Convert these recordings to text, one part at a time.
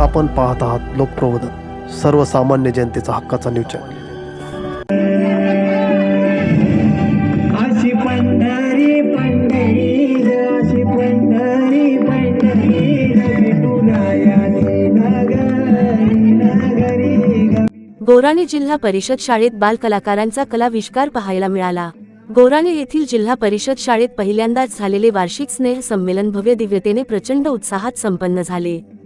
आपण पाहत आहात लोकप्रबोधन सर्वसामान्य जनतेचा हक्काचा न्यूज गोराणे जिल्हा परिषद शाळेत बालकलाकारांचा कलाविष्कार पाहायला मिळाला. गोराणे येथील जिल्हा परिषद शाळेत पहिल्यांदाच झालेले वार्षिक स्नेह संमेलन भव्य दिव्यतेने प्रचंड उत्साहात संपन्न झाले.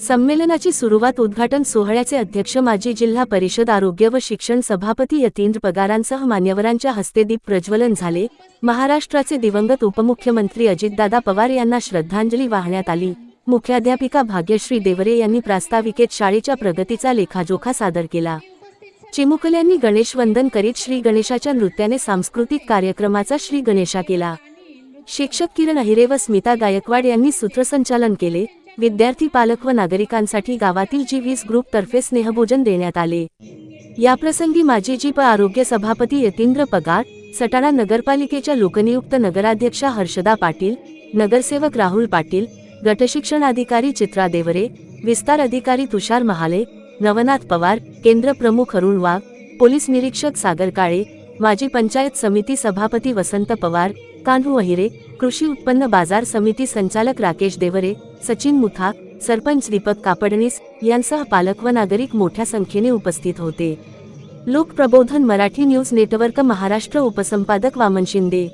संमेलनाची सुरुवात उद्घाटन सोहळ्याचे अध्यक्ष माजी जिल्हा परिषद आरोग्य व शिक्षण सभापती यतींद्र पगारांसह मान्यवरांच्या हस्ते दीप प्रज्वलन झाले. महाराष्ट्राचे दिवंगत उपमुख्यमंत्री अजितदादा पवार यांना श्रद्धांजली वाहण्यात आली. मुख्याध्यापिका भाग्यश्री देवरे यांनी प्रास्ताविकेत शाळेच्या प्रगतीचा लेखाजोखा सादर केला. चिमुकल्यांनी गणेशवंदन करीत श्री गणेशाच्या नृत्याने सांस्कृतिक कार्यक्रमाचा श्री गणेशा केला. शिक्षक किरण अहिरे व स्मिता गायकवाड यांनी सूत्रसंचालन केले. विद्यार्थी पालक व नागरिकांसाठी गावातील जी वीस ग्रुप तर्फे स्नेहभोजन देण्यात आले. याप्रसंगी माजी जी प आरोग्य सभापती यतींद्र पगार सटाणा नगरपालिकेच्या लोकनियुक्त नगराध्यक्षा हर्षदा पाटील नगरसेवक राहुल पाटील गटशिक्षण अधिकारी चित्रा देवरे विस्तार अधिकारी तुषार महाले नवनाथ पवार केंद्र प्रमुख अरुण वाघ पोलीस निरीक्षक सागर काळे माजी पंचायत समिती सभापती वसंत पवार कान्हू अहिरे कृषी उत्पन्न बाजार समिती संचालक राकेश देवरे सचिन मुथा सरपंच दीपक कापडणीस यांसह पालक व नागरिक मोठ्या संख्येने उपस्थित होते. लोकप्रबोधन मराठी न्यूज नेटवर्क महाराष्ट्र उपसंपादक वामन शिंदे.